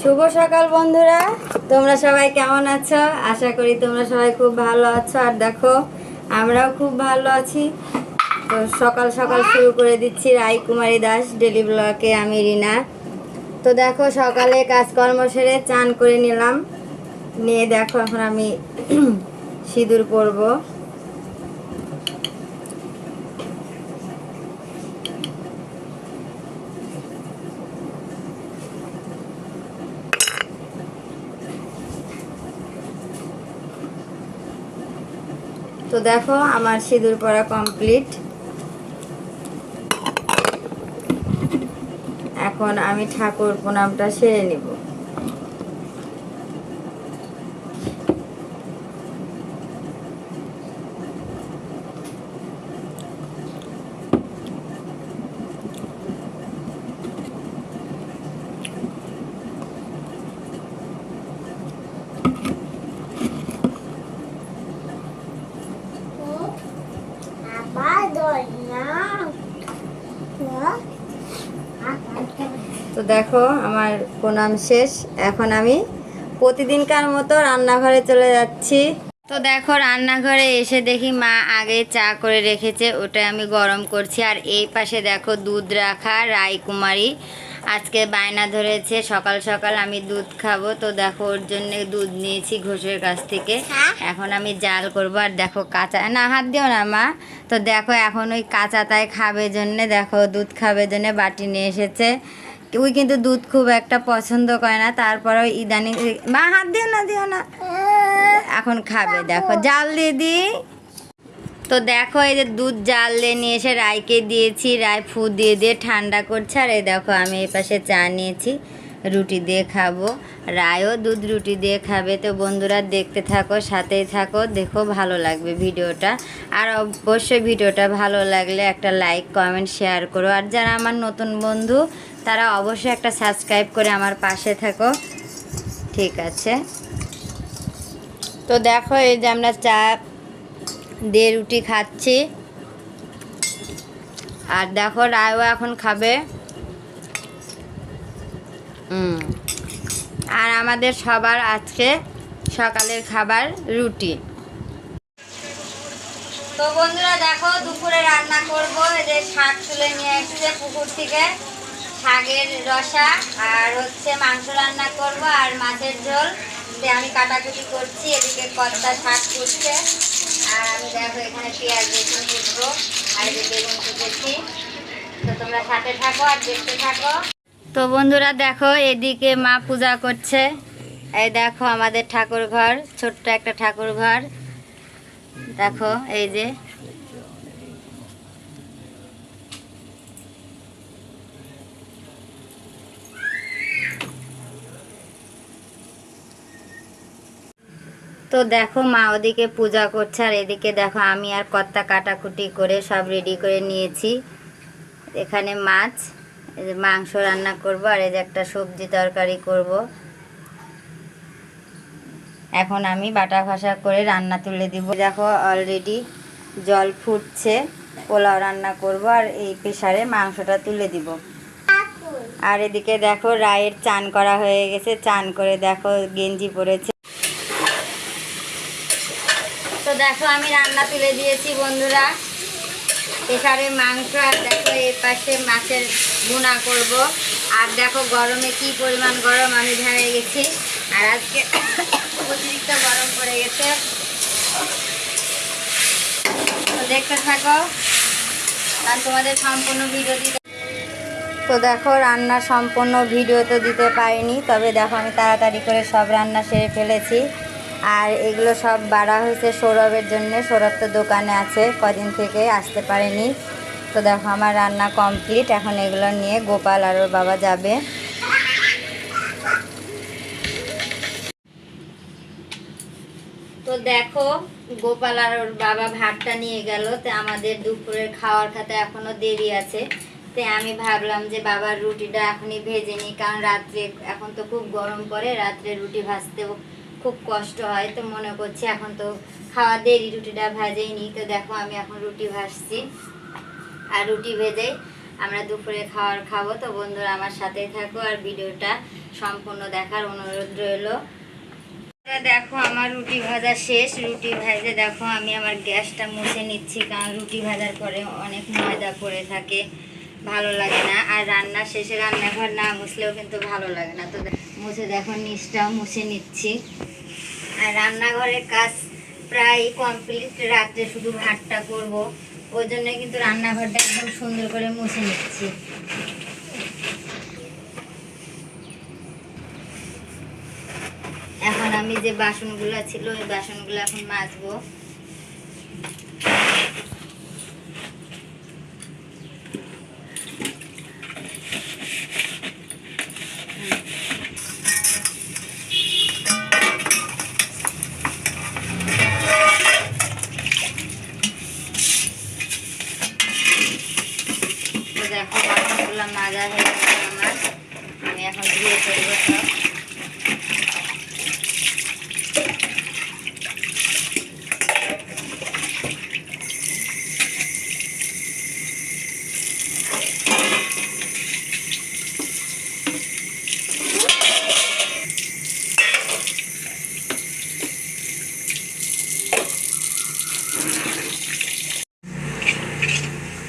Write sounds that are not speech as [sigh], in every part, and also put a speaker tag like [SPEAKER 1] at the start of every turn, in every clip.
[SPEAKER 1] শুভ সকাল, বন্ধুরা। তোমরা সবাই কেমন আছো? আশা করি তোমরা সবাই খুব ভালো আছো। আর দেখো, আমরাও খুব ভালো আছি। তো সকাল সকাল শুরু করে দিচ্ছি রায়কুমারী দাস ডেলি ব্লকে আমি রিনা। তো দেখো, সকালে কাজকর্ম সেরে চান করে নিলাম। নিয়ে দেখো, এখন আমি সিঁদুর পরবো। তো দেখো আমার সিঁদুর পরা কমপ্লিট এখন আমি ঠাকুর প্রণামটা সেরে নিব। তো দেখো, আমার প্রণাম শেষ। এখন আমি প্রতিদিনকার মতো রান্নাঘরে চলে যাচ্ছি। তো দেখো, রান্নাঘরে এসে দেখি মা আগে চা করে রেখেছে, ওটা আমি গরম করছি। আর এই পাশে দেখো দুধ রাখা রায়কুমারী। আজকে বায়না ধরেছে সকাল সকাল আমি দুধ খাব। তো দেখো ওর জন্য দুধ নিয়েছি ঘোষের কাছ থেকে। এখন আমি জাল করব আর দেখো কাঁচা না হাত দিও না মা। তো দেখো এখন ওই কাঁচা তাই খাবে জন্যে দেখো দুধ খাবে জন্যে বাটি নিয়ে এসেছে। ওই কিন্তু দুধ খুব একটা পছন্দ করে না তারপরেও ইদানিং মা হাত দিও না দিও না। এখন খাবে। দেখো জাল দিয়ে দিই। তো দেখো এই যে দুধ জাল দিয়ে নিয়ে এসে রায়কে দিয়েছি রায় ফু দিয়ে দিয়ে ঠান্ডা করছে। আর এই দেখো আমি এই পাশে চা নিয়েছি, রুটি দিয়ে খাব। রায়ও দুধ রুটি দিয়ে খাবে। তো বন্ধুরা দেখতে থাকো, সাথেই থাকো, দেখো ভালো লাগবে ভিডিওটা। আর অবশ্যই ভিডিওটা ভালো লাগলে একটা লাইক, কমেন্ট, শেয়ার করো। আর যারা আমার নতুন বন্ধু, তারা অবশ্যই একটা সাবস্ক্রাইব করে আমার পাশে থাকো। ঠিক আছে। তো দেখো এই যে আমরা চা দিয়ে রুটি খাচ্ছি। আর দেখো রায়ও এখন খাবে। আর আমাদের সবার আজকে সকালের খাবার রুটি। তো বন্ধুরা দেখো, দুপুরে রান্না করব। এই যে শাক তুলে নিয়ে এসেছে পুকুর থেকে। শাকের রসা আর হচ্ছে মাংস রান্না করব। আর মাছের ঝোল। আমি কাটাকুটি করছি, এদিকে কর্তা শাক কুটছে আর আমি দেখো, এখানে উঠবো আর বেগুন তো তোমরা সাথে থাকো আর দেখতে থাকো। তো বন্ধুরা, দেখো, এদিকে মা পূজা করছে। এই দেখো, আমাদের ঠাকুর ঘর ছোট্ট একটা ঠাকুর ঘর দেখো, এই যে তো দেখো মা ওদিকে পূজা করছে, আর এদিকে দেখো আমি আর কত্তা কাটাকুটি করে সব রেডি করে নিয়েছি। এখানে মাছ মাংস রান্না করব, আর এই যে একটা সবজি তরকারি করব। এখন আমি বাটা ভাসা করে রান্না তুলে দিব। দেখো অলরেডি জল ফুটছে, পোলাও রান্না করব, আর এই প্রেসারে মাংসটা তুলে দিব। আর এদিকে দেখো রায়ের চান করা হয়ে গেছে, চান করে দেখো গেঞ্জি পরেছে তো দেখো, আমি রান্না তুলে দিয়েছি বন্ধুরা। প্রেসারে মাংস আর দেখো এর পাশে মাছের গুণা করব। আর দেখো, গরমে কি পরিমাণ গরম, আমি ভেঙে গেছি। আর আজকে অতিরিক্ত গরম পড়ে গেছে। দেখতে থাকো। আর তোমাদের সম্পূর্ণ ভিডিও দিতে তো দেখো, রান্না সম্পূর্ণ ভিডিও তো দিতে পারিনি। তবে দেখো, আমি তাড়াতাড়ি করে সব রান্না সেরে ফেলেছি। আর এগুলো সব বাড়া হয়েছে সৌরভের জন্য। সৌরভ তো দোকানে আছে, কদিন থেকে আসতে পারেনি। তো দেখো, আমার রান্না কমপ্লিট। এখন এগুলো নিয়ে গোপাল আর ওর বাবা যাবে। তো দেখো, গোপাল আর ওর বাবা ভাতটা নিয়ে গেল। তো আমাদের দুপুরের খাওয়ার খাতে এখনও দেরি আছে। তো আমি ভাবলাম যে বাবার রুটিটা এখনই ভেজে নিই, কারণ রাত্রে এখন তো খুব গরম পড়ে, রাত্রে রুটি ভাজতেও খুব কষ্ট হয়, তো মনে করছি এখন তো খাওয়া দেরি, রুটিটা ভাজেই নি তো দেখো আমি এখন রুটি ভাজছি। আর রুটি ভেজে আমরা দুপুরে খাওয়ার খাব। তো বন্ধুরা আমার সাথেই থাকো আর ভিডিওটা সম্পূর্ণ দেখার অনুরোধ রইল। দেখো আমার রুটি ভাজা শেষ। রুটি ভেজে দেখো আমি আমার গ্যাসটা মুছে নিচ্ছি, কারণ রুটি ভাজার পরে অনেক ময়দা পড়ে থাকে, ভালো লাগে না। আর রান্না শেষে রান্নাঘর না মুছলেও কিন্তু ভালো লাগে না। তো মুছে দেখো, নিচটাও মুছে নিচ্ছি। আর রান্নাঘরের কাজ প্রায় কমপ্লিট রাত্রে শুধু ভাতটা করব। ওই জন্য কিন্তু রান্নাঘরটা একদম সুন্দর করে মুছে নিচ্ছি। এখন আমি যে বাসনগুলো ছিল, ওই বাসনগুলো এখন মাজবো। বাসনগুলো মাজা হয়ে গেছে আমার আমি এখন ধুয়ে ফেলব সব।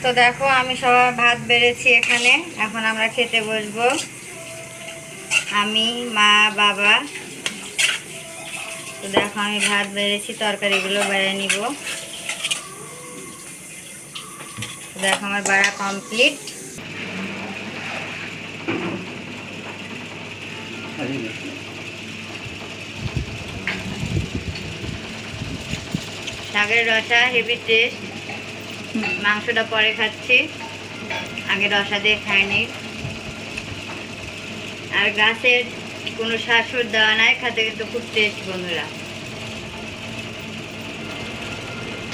[SPEAKER 1] তো দেখো, আমি সবার ভাত বেড়েছি এখানে। এখন আমরা খেতে বসবো। আমি, মা, বাবা। তো দেখো, আমি ভাত বেড়েছি, তরকারিগুলো বেড়ে নিব। দেখো, আমার বাড়া কমপ্লিট। শাকের রসা, হেভি টেস্ট। মাংসটা পরে খাচ্ছি। আগে রসা দিয়ে খাইনি। আর গাছের কোনো শাশুর দেওয়া নাই, খাতে কিন্তু খুব টেস্ট বন্ধুরা।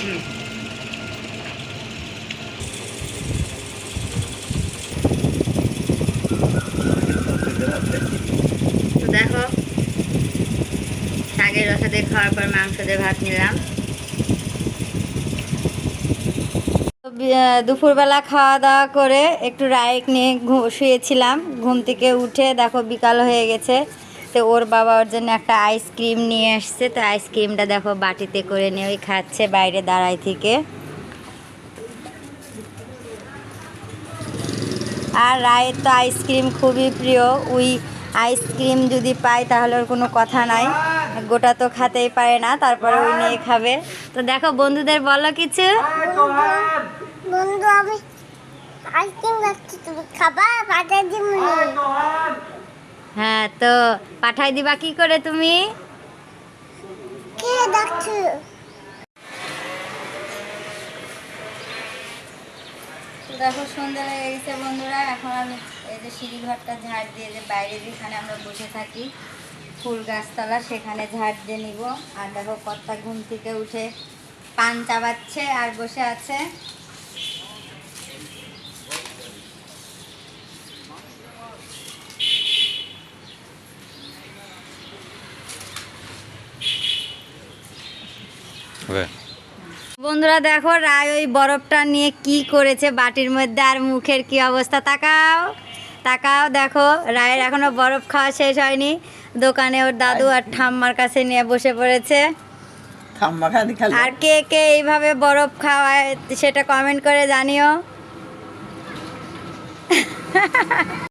[SPEAKER 1] হুম। দেখো, শাকের রসা দিয়ে খাওয়ার পর মাংস দিয়ে ভাত নিলাম। দুপুরবেলা খাওয়া দাওয়া করে একটু রাইক নিয়ে শুয়েছিলাম। ঘুম থেকে উঠে দেখো বিকাল হয়ে গেছে। তো ওর বাবা ওর জন্য একটা আইসক্রিম নিয়ে আসছে। তো আইসক্রিমটা দেখো বাটিতে করে নিয়ে ওই খাচ্ছে বাইরে দাঁড়ায় থেকে। আর রায়ের তো আইসক্রিম খুবই প্রিয়। ওই আইসক্রিম যদি পাই তাহলে ওর কোনো কথা নাই। গোটা তো খাতেই পারে না, তারপরে ওই নিয়ে খাবে। তো দেখো বন্ধুদের বলো কিছু।
[SPEAKER 2] বন্ধু আমি আইসক্রিম খাচ্ছি তুমি খাবার পাঠাই দিব
[SPEAKER 1] হ্যাঁ তো পাঠাই দিবা কি করে তুমি?
[SPEAKER 2] কে ডাকছো?
[SPEAKER 1] দেখো সন্ধ্যা হয়ে গেছে বন্ধুরা এখন আমি এই যে সিঁড়ি ঘরটা ঝাড় দিয়ে যে বাইরে যেখানে আমরা বসে থাকি ফুল গাছতলা সেখানে ঝাড় দিয়ে নিব। আর দেখো কর্তা ঘুম থেকে উঠে পান চাবাচ্ছে আর বসে আছে। বন্ধুরা দেখো রায় ওই বরফটা নিয়ে কি করেছে বাটির মধ্যে আর মুখের কি অবস্থা? তাকাও তাকাও দেখো রায়ের এখনও বরফ খাওয়া শেষ হয়নি। দোকানে ওর দাদু আর ঠাম্মার কাছে নিয়ে বসে পড়েছে। আর কে কে এইভাবে বরফ খাওয়ায় সেটা কমেন্ট করে জানিও। [laughs]